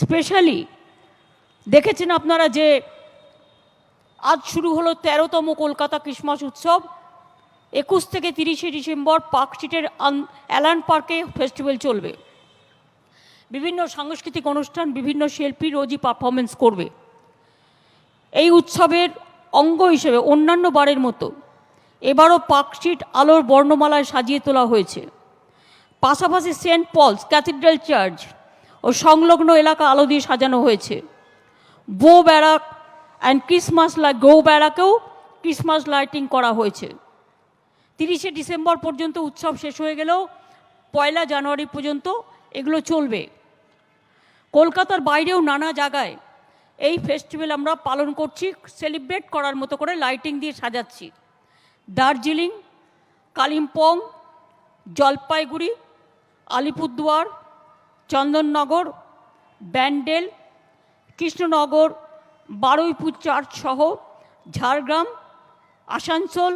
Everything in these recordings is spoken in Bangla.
স্পেশালি দেখেছেন আপনারা যে আজ শুরু হলো তেরোতম কলকাতা ক্রিসমাস উৎসব, একুশ থেকে তিরিশে ডিসেম্বর পার্ক স্ট্রিটের অ্যালান পার্কে ফেস্টিভ্যাল চলবে। বিভিন্ন সাংস্কৃতিক অনুষ্ঠান, বিভিন্ন শিল্পী রোজই পারফরমেন্স করবে। এই উৎসবের অঙ্গ হিসেবে অন্যান্য বারের মতো এবারও পার্ক স্ট্রিট আলোর বর্ণমালায় সাজিয়ে তোলা হয়েছে। পাশাপাশি সেন্ট পলস ক্যাথিড্রাল চার্চ ও সংলগ্ন এলাকা আলো দিয়ে সাজানো হয়েছে। Bow barrack and Christmas light go ব্যারাকেও Christmas lighting করা হয়েছে। তিরিশে ডিসেম্বর পর্যন্ত উৎসব শেষ হয়ে গেলেও পয়লা জানুয়ারি পর্যন্ত এগুলো চলবে। কলকাতার বাইরেও নানা জায়গায় এই ফেস্টিভ্যাল আমরা পালন করছি সেলিব্রেট করার মতো করে লাইটিং দিয়ে সাজাচ্ছি। দার্জিলিং, কালিম্পং, জলপাইগুড়ি, আলিপুরদুয়ার চন্দননগর ব্যান্ডেল কৃষ্ণনগর বারুইপুর চার্চ সহ ঝাড়গ্রাম আসানসোল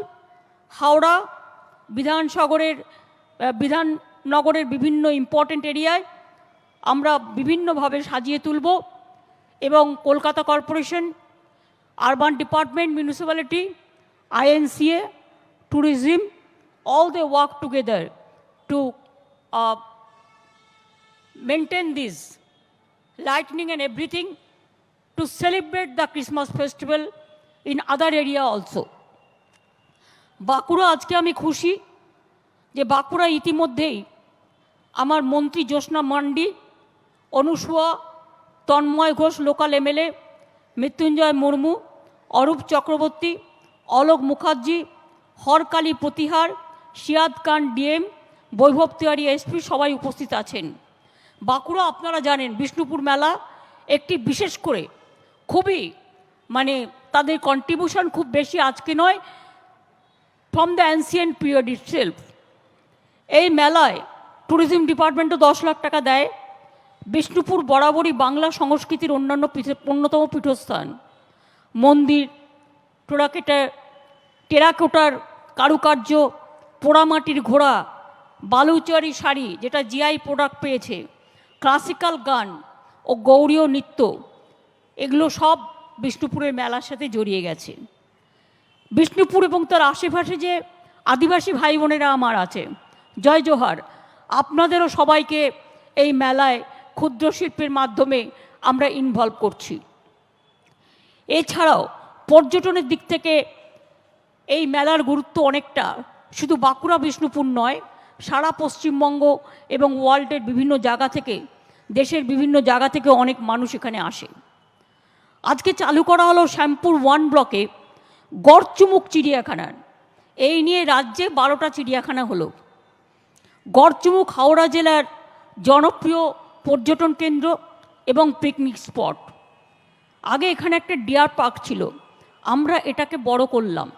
হাওড়া বিধানসাগরের বিধাননগরের বিভিন্ন ইম্পর্টেন্ট এরিয়ায় আমরা বিভিন্নভাবে সাজিয়ে তুলব এবং Kolkata corporation urban department municipality INCA tourism all they work together to uh, maintain this lightning and everything to celebrate the Christmas festival in other area also. Bankura আজকে আমি খুশি যে বাঁকুড়া ইতিমধ্যেই আমার মন্ত্রী Jyotsna Mandi, Anusuya, Tanmay Ghosh, local MLA, Mrityunjoy Murmu, Arup Chakraborty, Alok Mukherjee, Harakali Pratihar, Siyad Khan DM, Vaibhav Tiwari SP সবাই উপস্থিত আছেন বাঁকুড়া আপনারা জানেন, বিষ্ণুপুর মেলা একটি বিশেষ করে খুবই মানে তাদের কন্ট্রিবিউশন খুব বেশি আজকে নয় from the ancient period itself এই মেলায় ট্যুরিজম ডিপার্টমেন্টও দশ লাখ টাকা দেয়। বিষ্ণুপুর বরাবরই বাংলা সংস্কৃতির অন্যান্য অন্যতম পীঠস্থান। মন্দির টোরাকেটা টেরাকোটার কারুকার্য, পোড়ামাটির ঘোড়া, বালুচরি শাড়ি, যেটা জিআই প্রোডাক্ট পেয়েছে। ক্লাসিক্যাল গান ও গৌরীয় নৃত্য, এগুলো সব বিষ্ণুপুরের মেলার সাথে জড়িয়ে গেছে। বিষ্ণুপুর এবং তার আশেপাশে যে আদিবাসী ভাই বোনেরা আমার আছে, জয় জোহার, আপনাদেরও সবাইকে এই মেলায় ক্ষুদ্র শিল্পের মাধ্যমে আমরা ইনভলভ করছি। এছাড়াও পর্যটনের দিক থেকে এই মেলার গুরুত্ব অনেকটা, শুধু বাঁকুড়া, বিষ্ণুপুর নয় সারা পশ্চিমবঙ্গ এবং ওয়ার্ল্ডের বিভিন্ন জায়গা থেকে, দেশের বিভিন্ন জায়গা থেকে অনেক মানুষ এখানে আসে। আজকে চালু করা হলো শ্যামপুর ওয়ান ব্লকে গড়চুমুক চিড়িয়াখানার এই নিয়ে রাজ্যে বারোটা চিড়িয়াখানা হলো। গড়চুমুক হাওড়া জেলার জনপ্রিয় পর্যটন কেন্দ্র এবং পিকনিক স্পট। আগে এখানে একটা ডিয়ার পার্ক ছিল। আমরা এটাকে বড় করলাম।